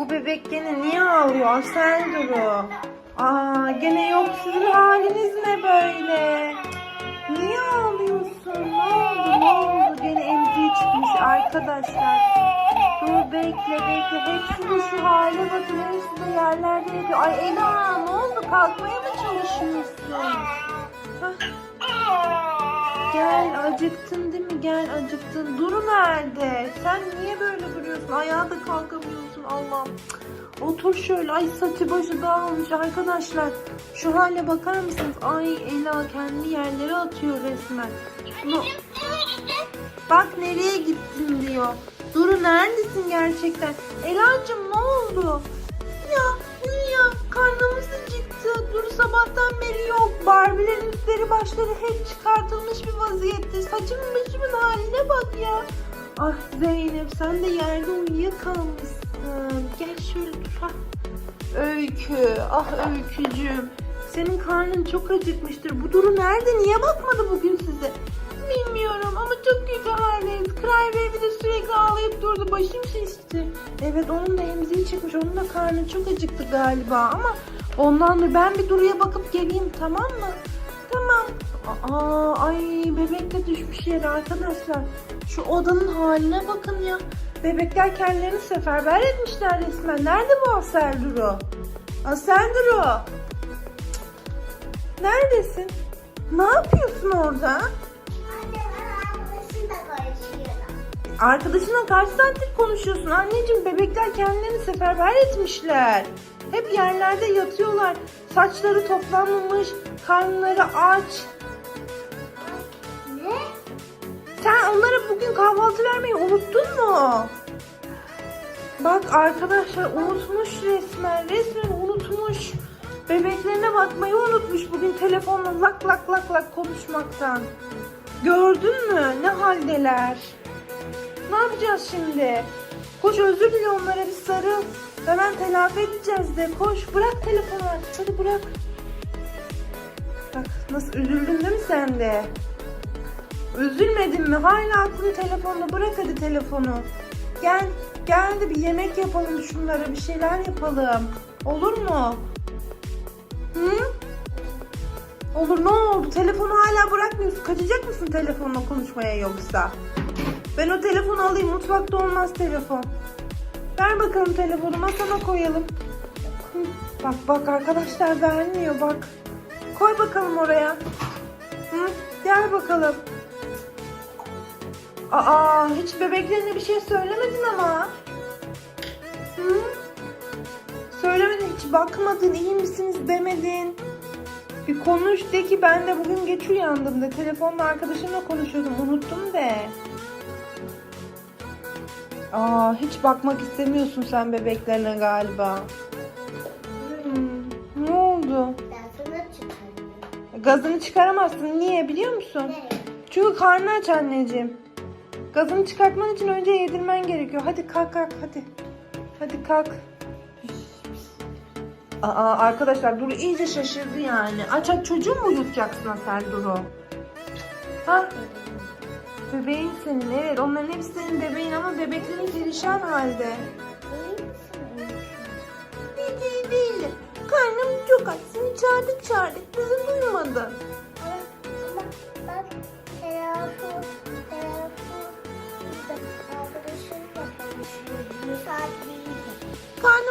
Bu bebek gene niye ağlıyor? Asel Duru. Aa gene yok haliniz ne böyle? Niye ağlıyorsun? Ne oldu? Ne oldu? Gene emziği çıkmış arkadaşlar. Dur bekle bekle. Hepsi de şu hale bakın. Hepsi de yerlerde yatıyor. Ay Ela ne oldu? Kalkmaya mı çalışıyorsun? Gel acıktın değil mi? Gel acıktın. Duru nerede? Sen niye böyle duruyorsun? Ayağa da kalkamıyorsun Allah'ım. Otur şöyle. Ay saçı başı dağılmış arkadaşlar. Şu hale bakar mısınız? Ay Ela kendi yerlere atıyor resmen. Şunu... Bak nereye gittin diyor. Duru neredesin gerçekten? Ela'cığım ne oldu? Ya ya karnımız acıktı. Duru sabahtan beri yok. Barbie'lerin üstleri başları hep çıkartılmış bir vaziyette. Saçımın başımın haline bak ya. Ah Zeynep sen de yerde uyuyakalmışsın. Gel şöyle dur. ha. Öykü, ah Öykücüğüm. Senin karnın çok acıkmıştır. Bu Duru nerede? Niye bakmadı bugün size? Bilmiyorum ama çok kötü haldeyiz. Cry Baby de sürekli ağlayıp durdu. Başım şişti. Evet onun da emziği çıkmış. Onun da karnı çok acıktı galiba ama ondan da ben bir Duru'ya bakıp geleyim tamam mı? Tamam. Aa, ay bebek de düşmüş yere arkadaşlar. Şu odanın haline bakın ya. Bebekler kendilerini seferber etmişler resmen. Nerede bu Duru. Cık. Neredesin? Ne yapıyorsun orada? Anne ben arkadaşımla konuşuyorum. Arkadaşınla kaç saattir konuşuyorsun anneciğim? Bebekler kendilerini seferber etmişler. Hep yerlerde yatıyorlar. Saçları toplanmamış, karnları aç. Sen onlara bugün kahvaltı vermeyi unuttun mu? Bak arkadaşlar unutmuş resmen. Resmen unutmuş. Bebeklerine bakmayı unutmuş bugün telefonla lak lak lak lak konuşmaktan. Gördün mü ne haldeler? Ne yapacağız şimdi? Koş özür dile onlara bir sarıl. Hemen telafi edeceğiz de. Koş bırak telefonu artık. Hadi bırak. Bak nasıl üzüldün değil mi sen de? Üzülmedin mi? Hala aklın telefonda. Bırak hadi telefonu. Gel. Gel de bir yemek yapalım şunlara. Bir şeyler yapalım. Olur mu? Hı? Olur ne oldu? Telefonu hala bırakmıyorsun. Kaçacak mısın telefonla konuşmaya yoksa? Ben o telefonu alayım. Mutfakta olmaz telefon. Ver bakalım telefonu. Masana koyalım. Bak bak arkadaşlar vermiyor bak. Koy bakalım oraya. Hı, gel bakalım. Aa hiç bebeklerine bir şey söylemedin ama. Hı? Söylemedin hiç bakmadın iyi misiniz demedin. Bir konuş de ki ben de bugün geç uyandım de telefonla arkadaşımla konuşuyordum unuttum de. Aa hiç bakmak istemiyorsun sen bebeklerine galiba. Hmm, ne oldu? Gazını çıkaramazsın. Niye biliyor musun? Çünkü karnı aç anneciğim. Gazını çıkartman için önce yedirmen gerekiyor. Hadi kalk kalk hadi. Hadi kalk. Aa arkadaşlar Duru iyice şaşırdı yani. Aç aç çocuğu mu uyutacaksın sen Duru? Ha? Bebeğin senin evet onların hepsi senin bebeğin ama bebeklerin perişan halde. İyi değil değil. Karnım çok aç. Seni çağırdık çağırdık. Bizi duymadın. Ama bak telefon, telefon.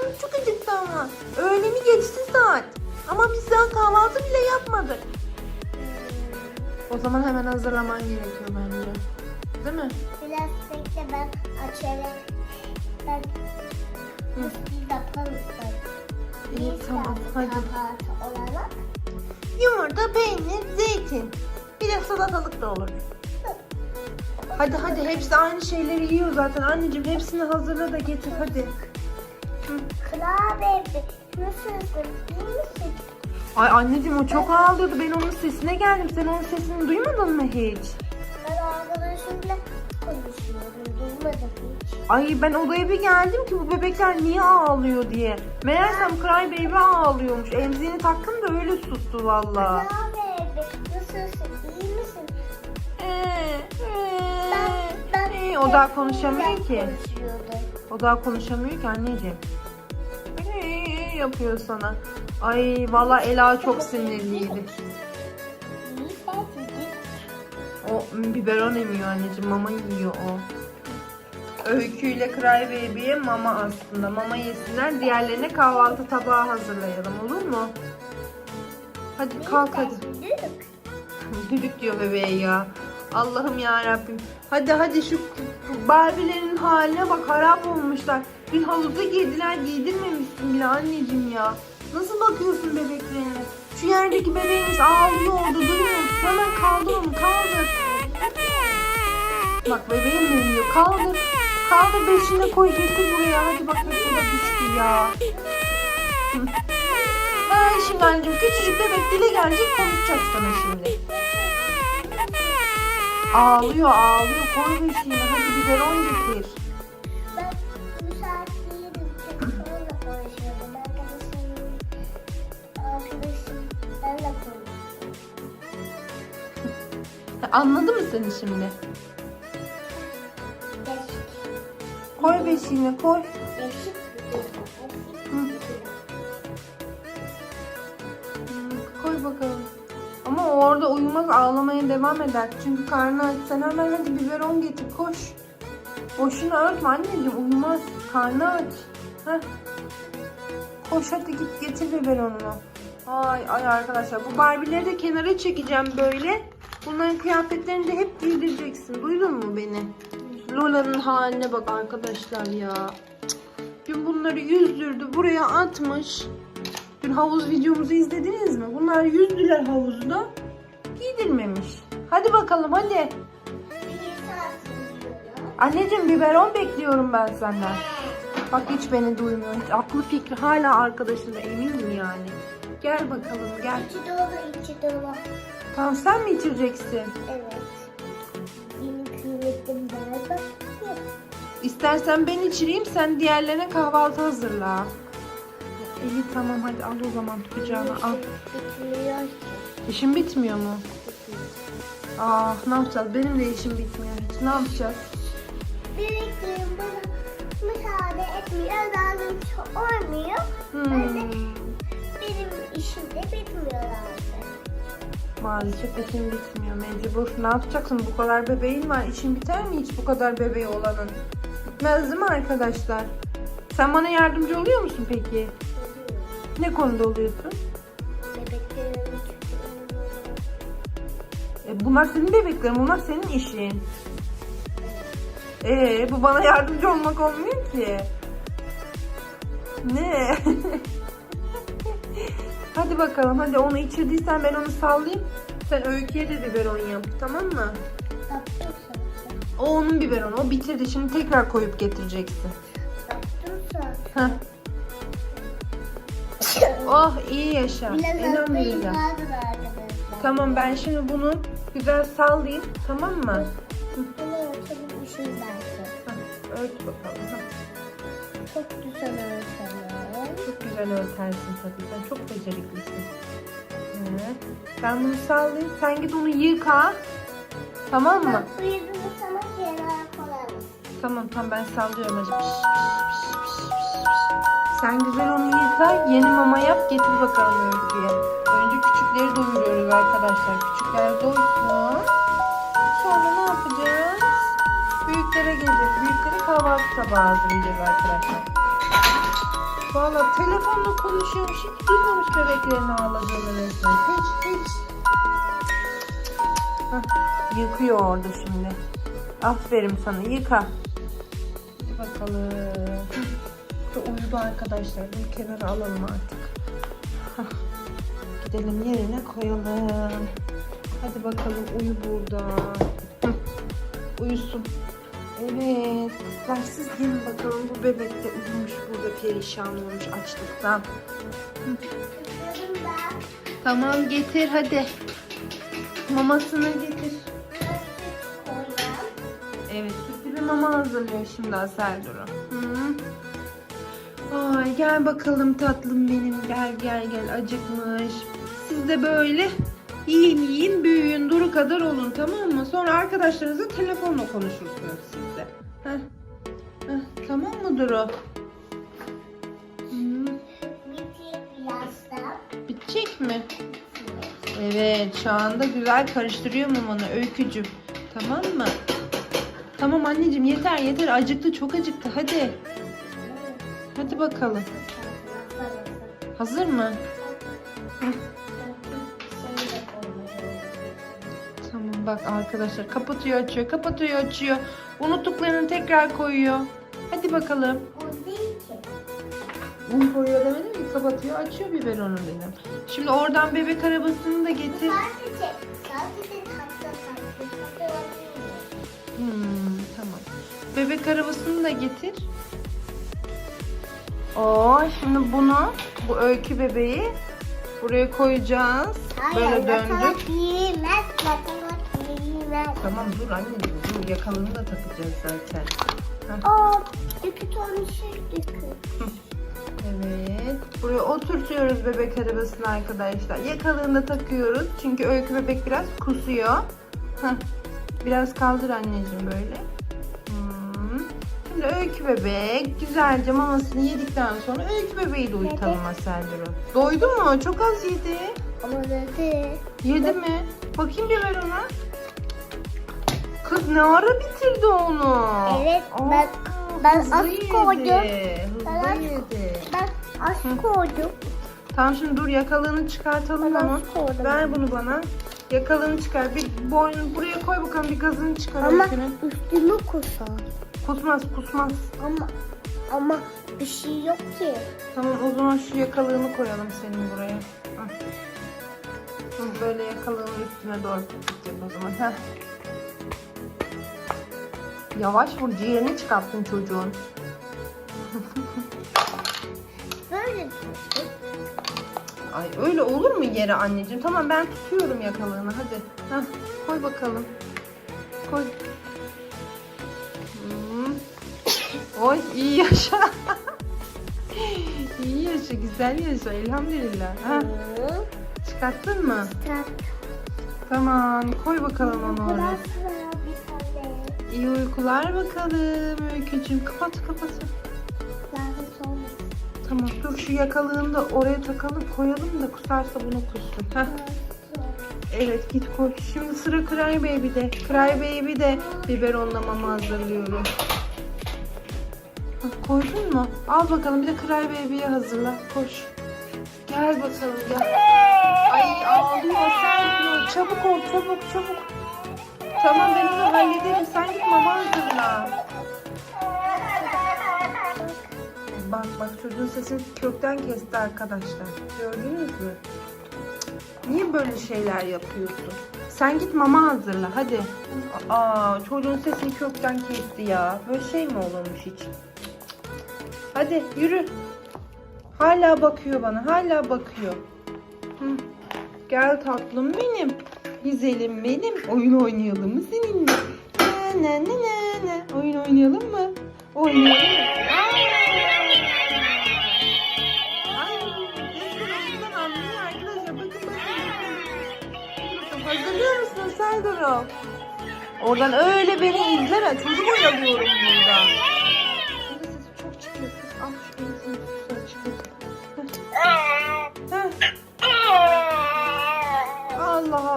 Karnım çok acıktı ama. Öğleni geçti saat. Ama biz daha kahvaltı bile yapmadık. O zaman hemen hazırlaman gerekiyor bence. Değil mi? Biraz bekle ben açarım. Ben Hı. bir yaparım. İyi tamam hadi. Kahvaltı olarak. Yumurta, peynir, zeytin. Bir de salatalık da olur. Hadi hadi hepsi aynı şeyleri yiyor zaten. Anneciğim hepsini hazırla da getir hadi. Klavye nasılsın? İyi misin? Ay anneciğim o çok ağlıyordu. Ben onun sesine geldim. Sen onun sesini duymadın mı hiç? Ben arkadaşımla konuşuyorum. Duymadım hiç. Ay ben odaya bir geldim ki bu bebekler niye ağlıyor diye. Meğersem Cry Baby ağlıyormuş. Emziğini taktım da öyle sustu valla. Klavye nasılsın? İyi misin? Ee, Ben, ben ee, o daha konuşamıyor ki. konuşuyordum. O daha konuşamıyor ki anneciğim. Yapıyor sana? Ay valla Ela çok sinirliydi. O biberon emiyor anneciğim. Mama yiyor o. Öykü ile Cry Baby'ye mama aslında. Mama yesinler. Diğerlerine kahvaltı tabağı hazırlayalım. Olur mu? Hadi kalk hadi. Düdük diyor bebeğe ya. Allah'ım ya Rabbim. Hadi hadi şu Barbie'lerin haline bak harap olmuşlar. Dün havuza girdiler giydirmemişsin bile anneciğim ya. Nasıl bakıyorsun bebeklerine? Şu yerdeki bebeğimiz ağlıyor orada duymuyor musun? Hemen kaldır onu kaldır. Bak bebeğim uyuyor kaldır. Kaldır beşine koy getir buraya. Hadi bak nasıl düştü ya. Ay şimdi anneciğim küçücük bebek dile gelecek konuşacak sana şimdi. Ağlıyor ağlıyor koy beşiğine hadi biberon getir. Anladı mı seni şimdi? Koy beşiğine koy. Beşik. Koy bakalım. Ama o orada uyumaz ağlamaya devam eder. Çünkü karnı aç. Sen hemen hadi biberon getir koş. Boşuna örtme anneciğim uyumaz. Karnı aç. Heh. Koş hadi git getir biberonunu. Ay ay arkadaşlar bu Barbie'leri de kenara çekeceğim böyle. Bunların kıyafetlerini de hep giydireceksin. Duydun mu beni? Lola'nın haline bak arkadaşlar ya. Dün bunları yüzdürdü buraya atmış. Dün havuz videomuzu izlediniz mi? Bunlar yüzdüler havuzda. Giydirmemiş. Hadi bakalım hadi. Anneciğim biberon bekliyorum ben senden. Bak hiç beni duymuyor. Hiç aklı fikri hala arkadaşında eminim yani. Gel bakalım gel. İçi dolu, içi dolu. Tamam sen mi içireceksin? Evet. Benim kıymetim daha da yok. İstersen ben içireyim sen diğerlerine kahvaltı hazırla. İyi tamam hadi al o zaman kucağına al. Bitmiyor ki. İşin bitmiyor mu? Ah ne yapacağız? Benim de işim bitmiyor hiç. Ne yapacağız? Bebeklerim bana müsaade etmiyor. Lazım olmuyor. Hmm. Benim işim de bitmiyor artık. Maalesef işin bitmiyor mecbur. Ne yapacaksın? Bu kadar bebeğin var. İşin biter mi hiç bu kadar bebeği olanın? Bitmez değil mi arkadaşlar? Sen bana yardımcı oluyor musun peki? Ne konuda oluyorsun? E, bunlar senin bebeklerin, bunlar senin işin. Ee, bu bana yardımcı olmak olmuyor ki. Ne? hadi bakalım, hadi onu içirdiysen ben onu sallayayım. Sen öyküye de biberon yap, tamam mı? O onun biberonu, o bitirdi. Şimdi tekrar koyup getireceksin. Heh. Oh iyi yaşa. Elhamdülillah. Tamam ben şimdi bunu güzel sallayayım, tamam mı? Bunu örtelim. Heh, ört bakalım. heh. Çok güzel örtelim. Güzel örtersin tabii. Sen çok beceriklisin. Evet. Ben bunu sallayayım. Sen git onu yıka. Tamam mı? Bak yüzünü sana kenara koyalım. Tamam tamam ben sallıyorum hadi. Piş, piş, piş, piş. Sen güzel onu yıka. Yeni mama yap. Getir bakalım öyküye. Önce küçükleri doyuruyoruz arkadaşlar. Küçükler doysun. Sonra ne yapacağız? Büyüklere geleceğiz. Büyüklere kahvaltı tabağı hazırlayacağız arkadaşlar. Valla telefonla konuşuyormuş. Hiç duymamış bebeklerin ağladığını resmen. Hiç hiç. Hah, yıkıyor orada şimdi. Aferin sana yıka. Hadi bakalım. Uyudu arkadaşlar. Bunu kenara alalım artık. Hah, Gidelim yerine koyalım. Hadi bakalım uyu burada. Hı, Uyusun. Evet kızlar siz gelin bakalım bu bebek de uyumuş burada perişan olmuş açlıktan. Tamam getir hadi. Mamasını getir. Evet sütlü bir mama hazırlıyor şimdi Aserdur'u. Hı. Ay gel bakalım tatlım benim gel gel gel acıkmış. Siz de böyle yiyin yiyin büyüyün duru kadar olun tamam mı? Sonra arkadaşlarınızla telefonla konuşursunuz Duru? Hı. Bitti. içecek mi? Evet şu anda güzel karıştırıyor mamanı öykücüm. Tamam mı? Tamam anneciğim yeter yeter acıktı çok acıktı hadi. Hadi bakalım. Hazır mı? Tamam bak arkadaşlar kapatıyor açıyor kapatıyor açıyor. Unuttuklarını tekrar koyuyor. Hadi bakalım. O değil ki. Un koyuyor demedim ki kapatıyor açıyor biberonu dedim. Şimdi oradan bebek arabasını da getir. Sadece, sadece tatlı tatlı. Hmm, tamam. Bebek arabasını da getir. Oo, şimdi bunu, bu öykü bebeği buraya koyacağız. Böyle döndük. Yiyemez, yiyemez. Tamam dur anneciğim dur yakalığını da takacağız zaten. Aa, iki tane şey dökün. Evet. Buraya oturtuyoruz bebek arabasını arkadaşlar. Yakalığını da takıyoruz. Çünkü öykü bebek biraz kusuyor. Heh. Biraz kaldır anneciğim böyle. Hmm. Şimdi öykü bebek güzelce mamasını yedikten sonra öykü bebeği de uyutalım Aseldir'u. Doydu mu? Çok az yedi. Ama dedi. Yedi mi? Bakayım bir ver ona. Kız ne ara bitirdi onu? Evet, ben- ben az koydum. Ben az- yedi. Ben az koydum. Tamam şimdi dur yakalığını çıkartalım Ben koydum. Ver bunu bana. Yakalığını çıkar. Bir boynunu buraya koy bakalım bir gazını çıkar Ama öykünün. üstümü kusar. Kusmaz kusmaz. Ama ama bir şey yok ki. Tamam o zaman şu yakalığını koyalım senin buraya. Hah. Böyle yakalığını üstüne doğru tutacağım o zaman. Heh. Yavaş vur ciğerini çıkarttın çocuğun. Böyle Ay öyle olur mu yere anneciğim? Tamam ben tutuyorum yakalığını hadi. Heh, koy bakalım. Koy. Hmm. Oy iyi yaşa. iyi yaşa güzel yaşa elhamdülillah. Ha, çıkarttın mı? Tat. Tamam koy bakalım onu oraya. İyi uykular bakalım Öykücüğüm. Kapat kapat. Tamam dur şu yakalığını da oraya takalım koyalım da kusarsa bunu kussun. Heh. Evet git koy. Şimdi sıra Cry Baby'de. Cry Baby'de biberonla mama hazırlıyorum. Hah, koydun mu? Al bakalım bir de Cry Baby'ye hazırla. Koş. Gel bakalım gel. Ay ağlıyor sen. Çabuk ol çabuk çabuk. Tamam ben onu hallederim. Sen git mama hazırla. Bak bak çocuğun sesini kökten kesti arkadaşlar. Gördünüz mü? Niye böyle şeyler yapıyorsun? Sen git mama hazırla hadi. Aa çocuğun sesini kökten kesti ya. Böyle şey mi olurmuş hiç? Hadi yürü. Hala bakıyor bana. Hala bakıyor. Hı. Gel tatlım benim. Güzelim benim. Oyun oynayalım mı seninle? Ne ne ne ne. Oyun oynayalım mı? Oynayalım mı? Ay, arkadaşlar. Bakın bakın. Hazırlıyor musun Serdar'ım? Oradan öyle beni izleme. Çocuk oyalıyorum burada.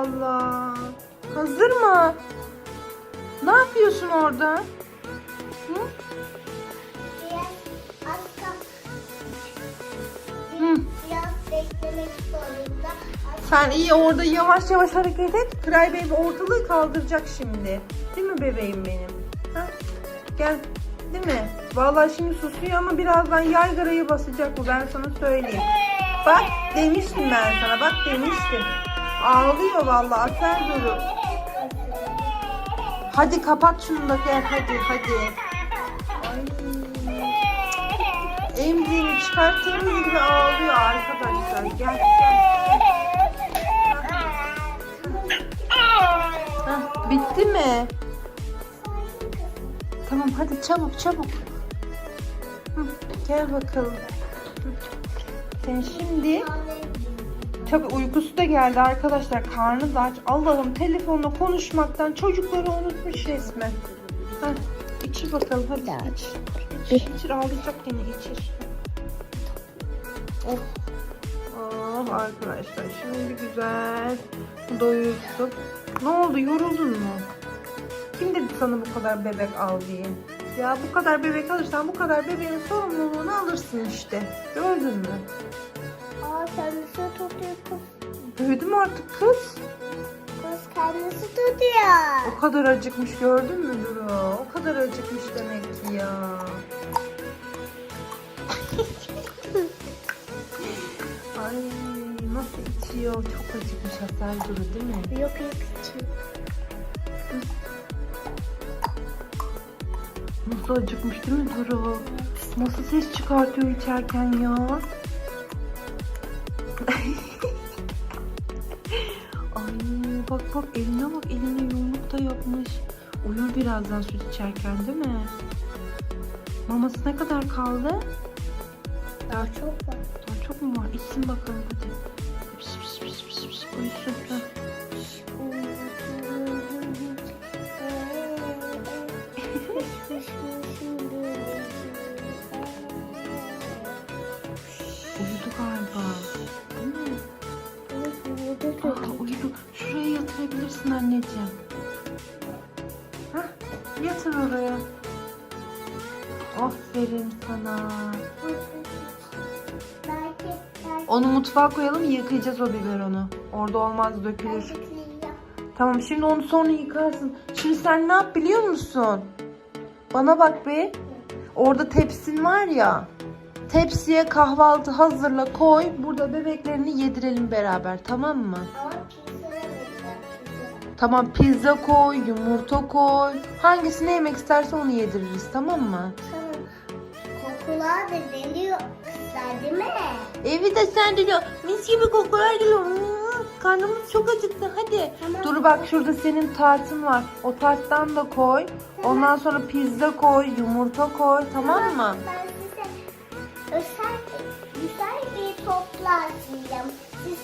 Allah. Hazır mı? Ne yapıyorsun orada? Hı? Sen iyi orada yavaş yavaş hareket et. Cry Baby ortalığı kaldıracak şimdi. Değil mi bebeğim benim? Ha? Gel. Değil mi? Vallahi şimdi susuyor ama birazdan yaygarayı basacak bu ben sana söyleyeyim. Bak demiştim ben sana bak demiştim. Ağlıyor vallahi afer duru. Hadi kapat şunu da gel hadi hadi. Ay. Emziğini çıkarttığımız gibi ağlıyor arkadaşlar. Gel gel. Hah, bitti mi? Tamam hadi çabuk çabuk. Hı, gel bakalım. Sen şimdi tabi uykusu da geldi arkadaşlar. Karnı da aç. Allah'ım telefonla konuşmaktan çocukları unutmuş resmen. Heh, içir bakalım hadi iç. İçir, içir ağlayacak yine içir. Oh. Oh arkadaşlar şimdi güzel doyursun. Ne oldu yoruldun mu? Kim dedi sana bu kadar bebek al diye? Ya bu kadar bebek alırsan bu kadar bebeğin sorumluluğunu alırsın işte. Gördün mü? Aa kendisi tutuyor kız. Büyüdü mü artık kız? Kız kendisi tutuyor. O kadar acıkmış gördün mü Duru? O kadar acıkmış demek ki ya. Ay nasıl içiyor? Çok acıkmış Hasan Duru değil mi? Yok yok için. Nasıl acıkmış değil mi Duru? Nasıl ses çıkartıyor içerken ya? Yapmış. Uyur birazdan süt içerken değil mi? Maması ne kadar kaldı? Daha çok var. Daha çok mu var? İçsin bakalım hadi. Aferin sana. Onu mutfağa koyalım yıkayacağız o biberonu. Orada olmaz dökülür. Tamam şimdi onu sonra yıkarsın. Şimdi sen ne yap biliyor musun? Bana bak be. Orada tepsin var ya. Tepsiye kahvaltı hazırla koy. Burada bebeklerini yedirelim beraber tamam mı? Tamam pizza koy, yumurta koy. Hangisini yemek isterse onu yediririz tamam mı? Tamam. Kokular da geliyor kızlar değil mi? Evi de sen diyor. Mis gibi kokular geliyor. Hmm, Karnımız çok acıktı hadi. Tamam. Dur bak şurada senin tartın var. O tarttan da koy. Ondan sonra pizza koy, yumurta koy tamam mı? Ben size özel, güzel bir topla atacağım. Siz,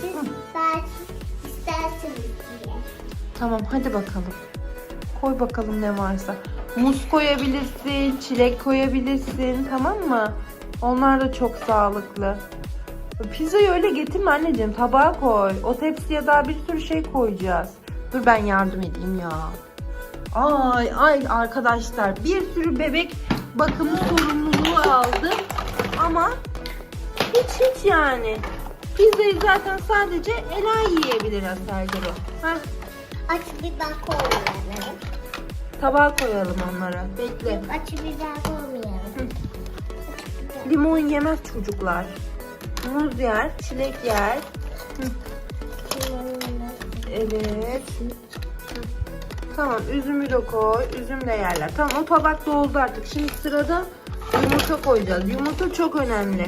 siz belki isterseniz diye. Tamam hadi bakalım. Koy bakalım ne varsa. Muz koyabilirsin, çilek koyabilirsin tamam mı? Onlar da çok sağlıklı. Pizzayı öyle getirme anneciğim tabağa koy. O tepsiye daha bir sürü şey koyacağız. Dur ben yardım edeyim ya. Ay ay arkadaşlar bir sürü bebek bakımı sorumluluğu aldım. Ama hiç hiç yani. Pizzayı zaten sadece Ela yiyebilir Asergero. Heh. Aç biber koymayalım. Tabağa koyalım onları. Bekle. Aç biber koymayalım. Limon yemez çocuklar. Muz yer, çilek yer. Evet. Tamam üzümü de koy. Üzüm de yerler. Tamam o tabak doldu artık. Şimdi sırada yumurta koyacağız. Yumurta çok önemli.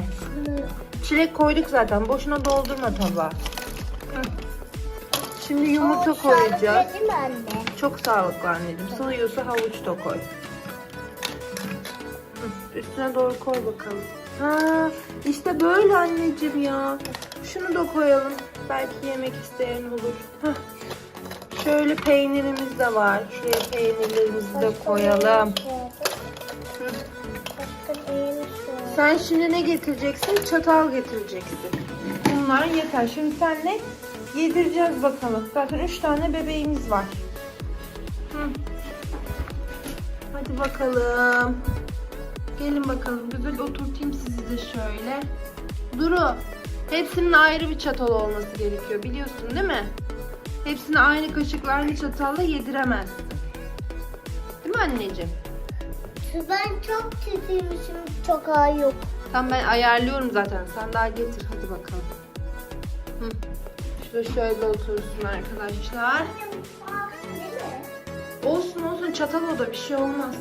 Çilek koyduk zaten. Boşuna doldurma tabağı. Şimdi yumurta koyacağız. Değil mi anne? Çok sağlıklı anneciğim. Sığıyorsa havuç da koy. Üstüne doğru koy bakalım. Ha, işte böyle anneciğim ya. Şunu da koyalım. Belki yemek isteyen olur. Hah. Şöyle peynirimiz de var. Şuraya peynirlerimizi de koyalım. Sen şimdi ne getireceksin? Çatal getireceksin. Bunlar yeter. Şimdi senle yedireceğiz bakalım. Zaten üç tane bebeğimiz var. Hı. Hadi bakalım. Gelin bakalım. Güzel oturtayım sizi de şöyle. Duru. Hepsinin ayrı bir çatal olması gerekiyor. Biliyorsun değil mi? Hepsini aynı kaşıkla aynı çatalla yediremezsin. Değil mi anneciğim? Ben çok kötüymüşüm. Çok ağır yok. Tamam ben ayarlıyorum zaten. Sen daha getir hadi bakalım. Hı. Şurada şöyle otursun arkadaşlar. Olsun olsun çatal o da bir şey olmaz.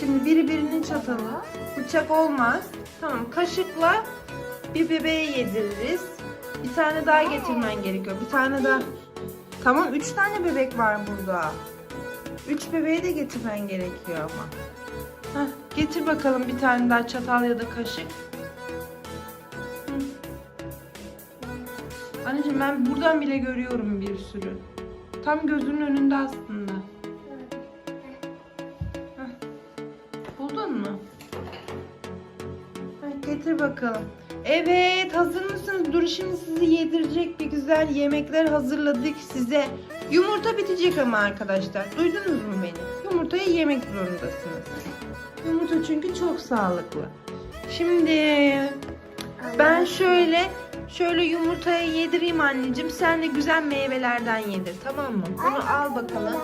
Şimdi biri birinin çatalı. Bıçak olmaz. Tamam kaşıkla bir bebeğe yediririz. Bir tane daha getirmen gerekiyor. Bir tane daha. Tamam üç tane bebek var burada. Üç bebeği de getirmen gerekiyor ama. Heh, getir bakalım bir tane daha çatal ya da kaşık. Anneciğim ben buradan bile görüyorum bir sürü. Tam gözünün önünde aslında. Heh. Buldun mu? Heh, getir bakalım. Evet hazır mısınız? Dur şimdi sizi yedirecek bir güzel yemekler hazırladık size. Yumurta bitecek ama arkadaşlar. Duydunuz mu beni? Yumurtayı yemek zorundasınız. Yumurta çünkü çok sağlıklı. Şimdi ben şöyle şöyle yumurtayı yedireyim anneciğim. Sen de güzel meyvelerden yedir tamam mı? Bunu al bakalım.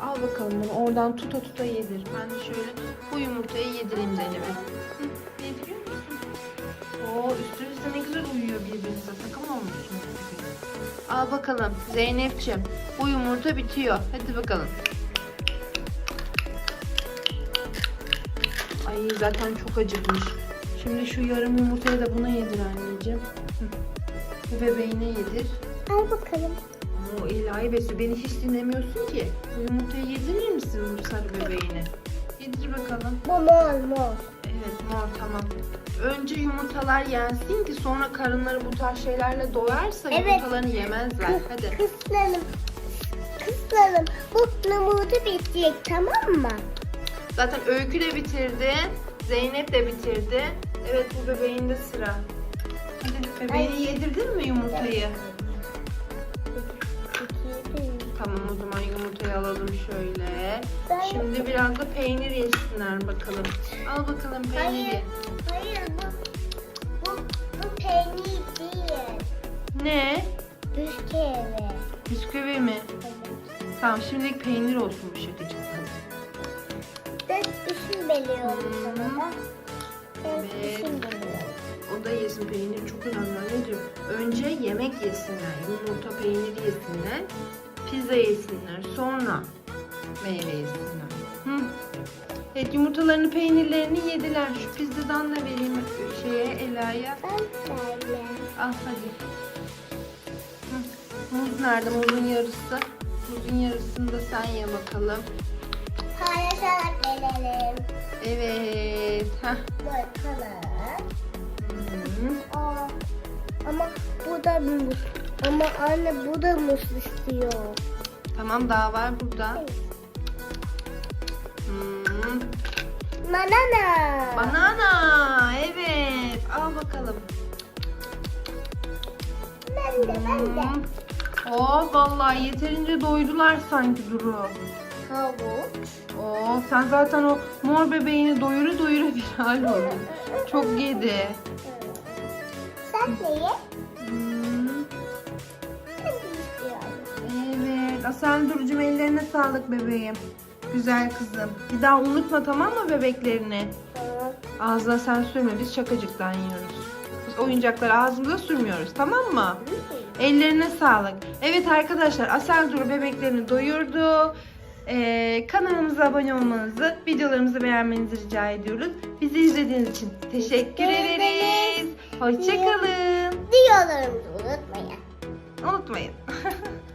Al bakalım bunu oradan tuta tuta yedir. Ben de şöyle bu yumurtayı yedireyim Zeynep'e. Hı, Yediriyor musun? Oo üstünüzde ne güzel uyuyor birbirinize. Takım olmuşsunuz. bugün. Al bakalım Zeynep'ciğim. Bu yumurta bitiyor. Hadi bakalım. Ay zaten çok acıkmış. Şimdi şu yarım yumurtayı da buna yedir anneciğim. Bu bebeğine yedir. Al bakalım. O ilahi besi beni hiç dinlemiyorsun ki. Bu yumurtayı yedirir misin bu sarı bebeğine? Yedir bakalım. Bu mor mor. Evet mor tamam. Önce yumurtalar yensin ki sonra karınları bu tarz şeylerle doyarsa Evet. yumurtalarını yemezler. Hadi. Kızlarım. Kızlarım. Bu namudu bitecek tamam mı? Zaten Öykü de bitirdi. Zeynep de bitirdi. Evet bu bebeğin de sıra. Hadi bebeğine Ay. yedirdin mi yumurtayı? Tamam o zaman yumurtayı alalım şöyle. Ben- Şimdi biraz da peynir yesinler bakalım. Al bakalım peyniri. Hayır. Hayır bu. Bu, bu peynir değil. Ne? Bisküvi. Bisküvi mi? Tamam şimdilik peynir olsun bu şakacık. Ben düşün biliyorum sana. Evet. O da yesin peynir çok önemli. Ne diyor? Önce yemek yesinler. Yumurta peyniri yesinler. Pizza yesinler. Sonra meyve yesinler. Hı. Evet yumurtalarını peynirlerini yediler. Şu pizzadan da vereyim şeye Ela'ya. Al hadi. Hı. Muz nerede? Muzun yarısı. Muzun yarısını da sen ye bakalım. Paylaşarak gelelim. Evet. Heh. Bakalım. Hı. Aa, ama bu da muz. Ama anne bu da muz istiyor. Tamam daha var burada. Hmm. Banana. Banana. Evet. Al bakalım. Ben de ben de. Hmm. Oh vallahi yeterince doydular sanki Duru. Havuç. Oh sen zaten o mor bebeğini doyuru doyuru bir hal oldun. Çok yedi. Sen de ye. Hmm. Evet. Asel Duru'cum ellerine sağlık bebeğim. Güzel kızım. Bir daha unutma tamam mı bebeklerini? Tamam. Ağzına sen sürme biz şakacıktan yiyoruz. Biz oyuncakları ağzımıza sürmüyoruz tamam mı? Ellerine sağlık. Evet arkadaşlar Asel Duru bebeklerini doyurdu. Ee, kanalımıza abone olmanızı, videolarımızı beğenmenizi rica ediyoruz. Bizi izlediğiniz için teşekkür ederiz. Hoşçakalın. Diyorlarımızı unutmayın. Unutmayın.